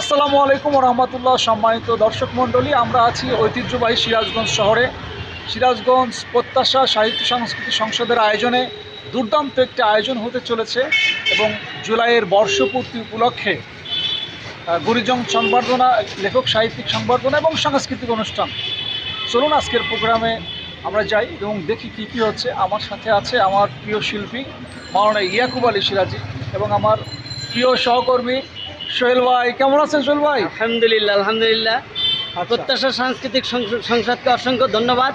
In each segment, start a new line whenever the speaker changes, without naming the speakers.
আসসালামু আলাইকুম রহমতুল্লাহ সম্মানিত দর্শক মণ্ডলী আমরা আছি ঐতিহ্যবাহী সিরাজগঞ্জ শহরে। সিরাজগঞ্জ প্রত্যাশা সাহিত্য সংস্কৃতি সংসদের আয়োজনে দুর্দান্ত একটি আয়োজন হতে চলেছে এবং জুলাইয়ের বর্ষপূর্তি উপলক্ষে আহ, গুরিজং সংবর্ধনা লেখক সাহিত্যিক সংবর্ধনা এবং সাংস্কৃতিক অনুষ্ঠান। চলুন আজকের প্রোগ্রামে আমরা যাই এবং দেখি কী কী হচ্ছে। আমার সাথে আছে আমার প্রিয় শিল্পী মাওলানা ইয়াকুব আলী সিরাজি এবং আমার প্রিয় সহকর্মী সোহেল ভাই কেমন আছেন সোহেল ভাই?
আলহামদুলিল্লাহ আলহামদুলিল্লাহ।
আচ্ছা।
প্রত্যাশা সাংস্কৃতিক সংস- সংসদকে অসংখ্য ধন্যবাদ।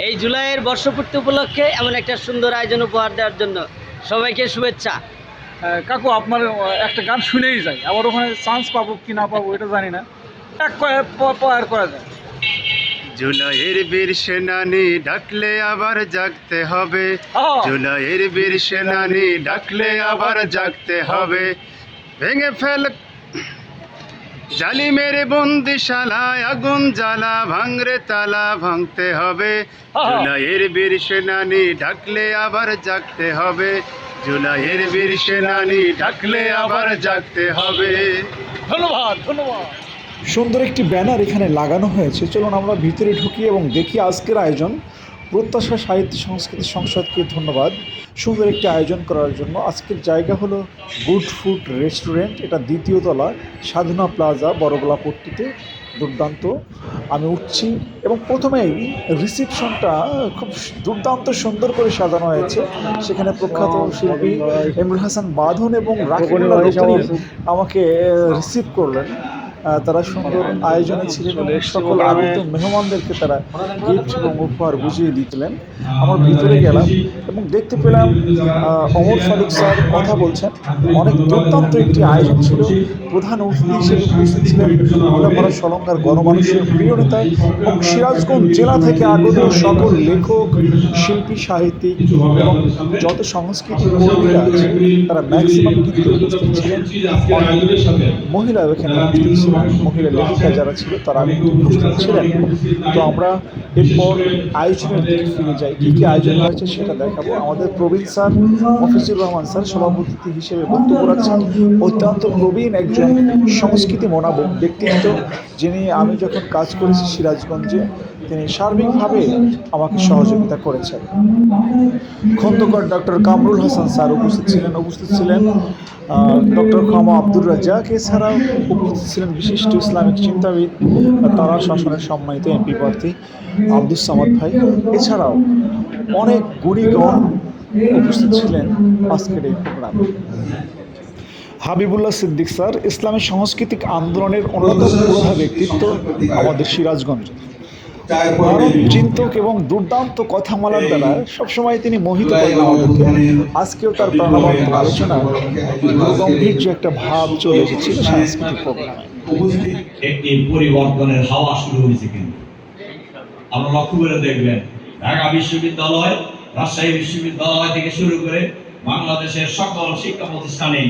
এই জুলাইয়ের বর্ষপূর্তি উপলক্ষে এমন একটা সুন্দর আয়োজন উপহার দেওয়ার জন্য সবাইকে শুভেচ্ছা।
কাকু আপনার একটা গান শুনেই যাই। আবার ওখানে চান্স পাবো কি না পাবো এটা জানি না। এক পয়ার করা যায়।
জুলাইয়ের বীর সেনানি ডাকলে আবার জাগতে হবে। জুলাইয়ের বীর সেনানি ডাকলে আবার জাগতে হবে। ভেঙে ফেল জালিমের বন্দিশালায় আগুন জ্বালা ভাঙরে তালা ভাঙতে হবে। জুলাইয়ের বীর সেনানি ডাকলে আবার জাগতে হবে। জুলাইয়ের বীর সেনানি ঢাকলে আবার জাগতে হবে।
ধন্যবাদ ধন্যবাদ।
সুন্দর একটি ব্যানার এখানে লাগানো হয়েছে। চলুন আমরা ভিতরে ঢুকি এবং দেখি আজকের আয়োজন। প্রত্যাশা সাহিত্য সংস্কৃতি সংসদকে ধন্যবাদ। সুন্দর একটি আয়োজন করার জন্য আজকের জায়গা হলো গুড ফুড রেস্টুরেন্ট। এটা দ্বিতীয় তলা, সাধনা প্লাজা, বড়গোলা পট্টিতে দুর্দান্ত। আমি উঠছি এবং প্রথমেই রিসিপশনটা খুব দুর্দান্ত সুন্দর করে সাজানো হয়েছে। সেখানে প্রখ্যাত শিল্পী এমরুল হাসান বাঁধন এবং রাকিবুল্লাহ আমাকে রিসিভ করলেন। তারা সুন্দর আয়োজনে ছিলেন এবং সকল আগত মেহমানদেরকে তারা গিফট এবং উপহার বুঝিয়ে দিতেলেন। আমার ভিতরে গেলাম এবং দেখতে পেলাম অমর ফারুক স্যার কথা বলছেন। অনেক দুর্দান্ত একটি আয়োজন ছিল। প্রধান অতিথি হিসেবে উপস্থিত ছিলেন মোল্লাপাড়া সলঙ্কার গণমানুষের প্রিয় নেতা এবং সিরাজগঞ্জ জেলা থেকে আগত সকল লেখক, শিল্পী, সাহিত্যিক এবং যত সংস্কৃতি কর্মীরা আছে তারা ম্যাক্সিমাম কিন্তু উপস্থিত ছিলেন। মহিলা এখানে উপস্থিত মহিলা লেখিকা যারা ছিল, তারা আমি উপস্থিত ছিলেন। তো আমরা এরপর আয়োজনের দিকে ফিরে যাই। কী কী আয়োজন হয়েছে সেটা দেখাবো। আমাদের প্রবীণ স্যার মফিজুর রহমান স্যার সভাপতি হিসেবে বক্তব্য রাখছেন। অত্যন্ত প্রবীণ একজন সংস্কৃতি মনাব ব্যক্তিত্ব, যিনি আমি যখন কাজ করেছি সিরাজগঞ্জে তিনি সার্বিকভাবে আমাকে সহযোগিতা করেছেন। খন্দকার ডক্টর কামরুল হাসান স্যার উপস্থিত ছিলেন উপস্থিত ছিলেন ডক্টর খামা আব্দুর রাজ্জাক, এছাড়াও উপস্থিত ছিলেন বিশিষ্ট ইসলামিক চিন্তাবিদ, তারা শাসনের সম্মানিত এমপি প্রার্থী আব্দুস সামাদ ভাই। এছাড়াও অনেক গুণীগণ উপস্থিত ছিলেন আজকের এই প্রোগ্রামে। হাবিবুল্লাহ সিদ্দিক স্যার, ইসলামী সাংস্কৃতিক আন্দোলনের অন্যতম পুরোধা ব্যক্তিত্ব আমাদের সিরাজগঞ্জ। চিন্তক এবং দুর্দান্ত কথামালার দ্বারা সবসময় তিনি মোহিত করেন আমাদেরকে আজকেও তার প্রাণবন্ত আলোচনা গম্ভীর যে একটা ভাব চলে এসেছিল সাংস্কৃতিক প্রোগ্রামে।
একটি পরিবর্তনের হাওয়া শুরু হয়েছে কিন্তু। আমরা লক্ষ্য করে দেখবেন ঢাকা বিশ্ববিদ্যালয় রাজশাহী বিশ্ববিদ্যালয় থেকে শুরু করে বাংলাদেশের সকল শিক্ষা প্রতিষ্ঠানে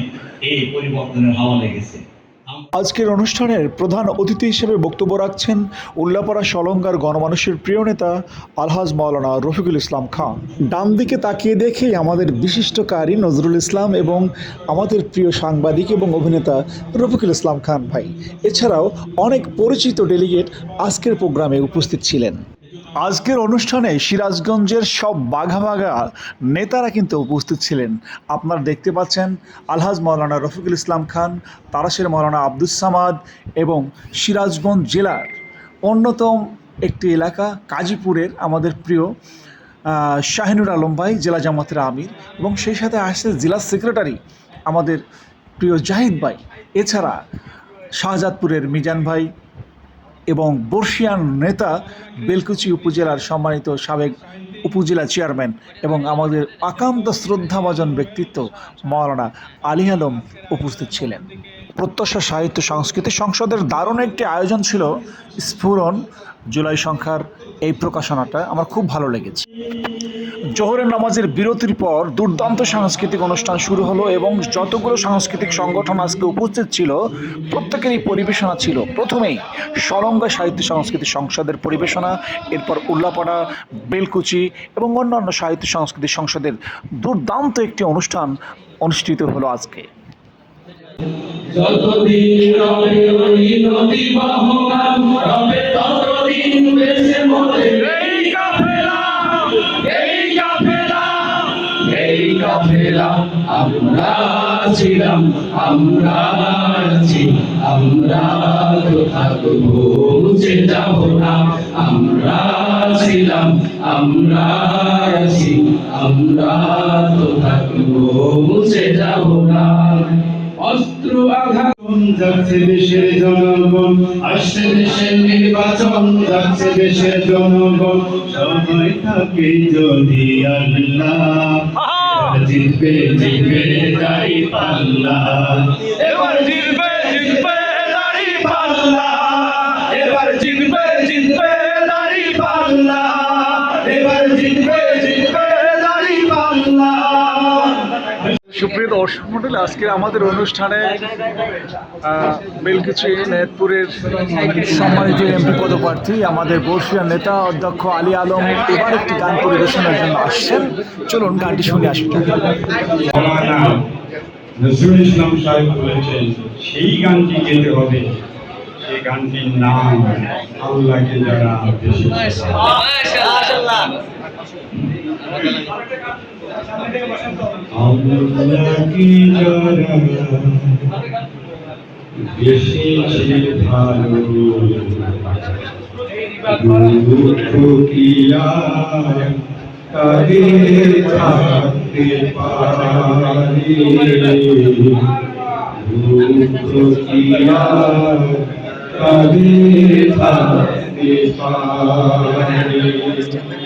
এই পরিবর্তনের হাওয়া লেগেছে।
আজকের অনুষ্ঠানের প্রধান অতিথি হিসেবে বক্তব্য রাখছেন উল্লাপাড়া সলঙ্গার গণমানুষের প্রিয় নেতা আলহাজ মাওলানা রফিকুল ইসলাম খান। ডান দিকে তাকিয়ে দেখেই আমাদের বিশিষ্ট কারি নজরুল ইসলাম এবং আমাদের প্রিয় সাংবাদিক এবং অভিনেতা রফিকুল ইসলাম খান ভাই। এছাড়াও অনেক পরিচিত ডেলিগেট আজকের প্রোগ্রামে উপস্থিত ছিলেন। আজকের অনুষ্ঠানে সিরাজগঞ্জের সব বাঘা বাঘা নেতারা কিন্তু উপস্থিত ছিলেন। আপনারা দেখতে পাচ্ছেন আলহাজ মাওলানা রফিকুল ইসলাম খান, তারাশের মাওলানা আব্দুস সামাদ এবং সিরাজগঞ্জ জেলার অন্যতম একটি এলাকা কাজীপুরের আমাদের প্রিয় শাহিনুর আলম ভাই, জেলা জামাতের আমির এবং সেই সাথে আসছে জেলা সেক্রেটারি আমাদের প্রিয় জাহিদ ভাই। এছাড়া শাহজাদপুরের মিজান ভাই এবং বর্ষিয়ান নেতা বেলকুচি উপজেলার সম্মানিত সাবেক উপজেলা চেয়ারম্যান এবং আমাদের আকান্ত শ্রদ্ধাভাজন ব্যক্তিত্ব মাওলানা আলী আলম উপস্থিত ছিলেন। প্রত্যাশা সাহিত্য সংস্কৃতি সংসদের দারুণ একটি আয়োজন ছিল স্ফুরণ, জুলাই সংখ্যার এই প্রকাশনাটা। আমার খুব ভালো লেগেছে। জোহরের নামাজের বিরতির পর দুর্দান্ত সাংস্কৃতিক অনুষ্ঠান শুরু হলো এবং যতগুলো সাংস্কৃতিক সংগঠন আজকে উপস্থিত ছিল, প্রত্যেকেরই পরিবেশনা ছিল। প্রথমেই সরঙ্গা সাহিত্য সংস্কৃতি সংসদের পরিবেশনা, এরপর উল্লাপাড়া, বেলকুচি এবং অন্যান্য সাহিত্য সংস্কৃতি সংসদের দুর্দান্ত একটি অনুষ্ঠান অনুষ্ঠিত হলো আজকে।
যতদিন রবে
মরে কাফেলা আমরা ছিলাম আমরা আছি আমরা তো থাকব মুছে যাব না। আমরা ছিলাম আমরা আছি আমরা তো থাকব মুছে যাব না। অস্ত্র আঘাত
যাচ্ছে দেশের জনগণ? আসছে দেশের নির্বাচন যাচ্ছে দেশের জনগণ। সময় থাকে যদি আল্লাহ জিতবে জিতবে তাই পাল্লা।
এবার জিতবে
সুপ্রিয় দর্শক মন্ডলী আজকে আমাদের অনুষ্ঠানে আহ, বেলকুচি নেতপুরের সম্মানিত এমপি পদপ্রার্থী আমাদের বর্ষিয়া নেতা অধ্যক্ষ আলী আলম এবার একটি গান পরিবেশনের জন্য আসছেন। চলুন গানটি শুনে আসুন
নজরুল ইসলাম সাহেব বলেছেন সেই গানটি গেতে হবে সেই গানটির নাম আল্লাহকে যারা বেশি যারা বেশি ভালো দুঃখ কি আর তাদের থাকতে পারে দুঃখ কি আর তাদের থাকতে পারে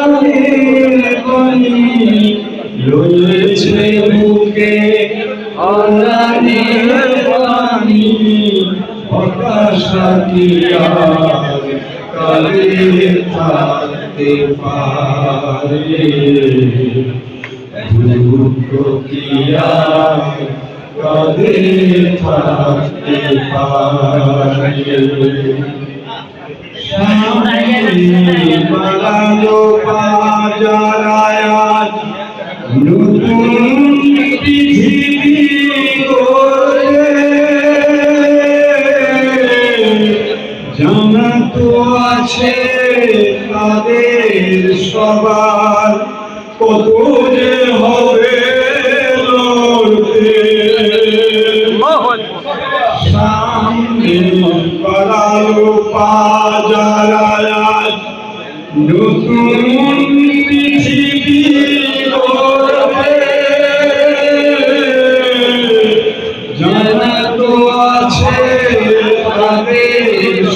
রয়েছে বুকে হতাশা কি আর কালে থাকতে পারে দুঃখ কি আর কাদের থাকতে পারে সামনে বাড়ালো বাজারায় জানা তো আছে তাদের সবার কত যে হবে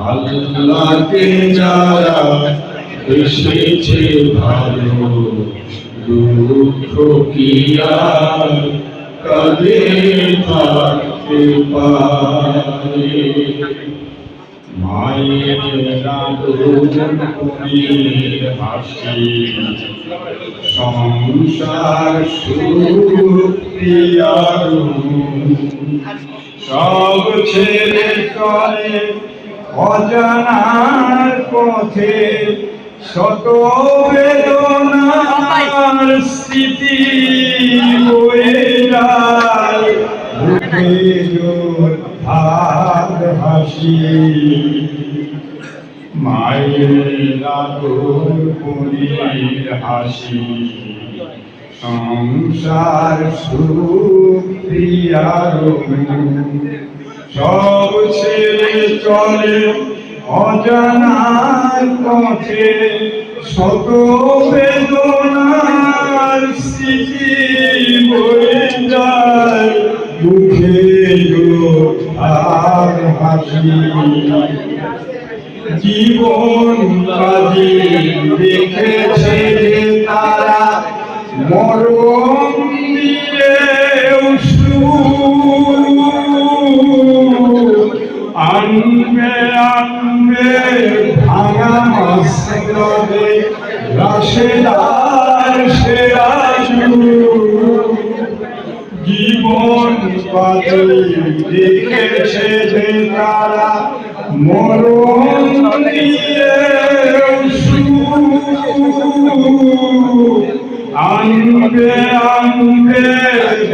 আল্লাহকে যারা এসেছে ভালো দুঃখ কি আর কাদের থাকতে পারে মায়ের সব ছেড়ে অজানার পথে শত বেদনার স্মৃতি বয়ে যায়। ভাত হাসি। মায়ের আদর পুরীর হাসি। সংসার সুপ্রিয়ার সব ছেড়ে চলে অজানার পথে। শত বেদনার স্মৃতি বয়ে যায়। মুখে আর হাসি। জীবন কাজে দেখেছে তারা। তারা মরণ দিয়ে আনবে আনবে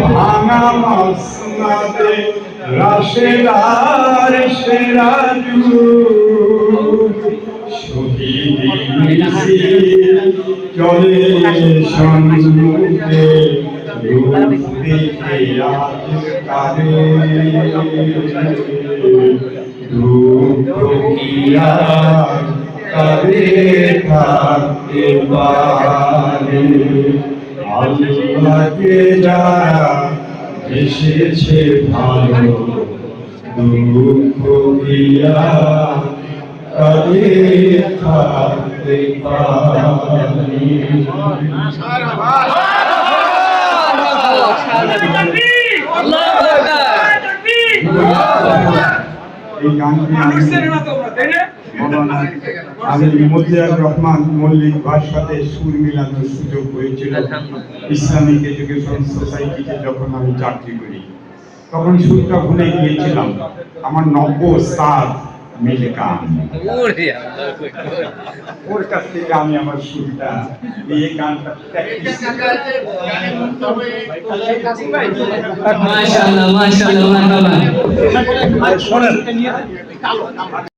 ভাঙা মসনাদে রাশেদার সেরাজু চলে সন্মুখে রূপ দেখে আজ কারে দুঃখ কি আর কারে থাকতে পারে। আল্লাহকে যারা এসেছে ভালো দুঃখ আর থাকতে পারে আমি রহমান মল্লিক সাথে সুর হয়েছিল সোসাইটিতে যখন আমি চাকরি করি, তখন সুরটা গিয়েছিলাম। আমার নব্য সাত মিল গান ওর কাছ থেকে আমি আমার সুবিধা এই গানটা
মাশাআল্লাহ মাশাআল্লাহ
শোনেন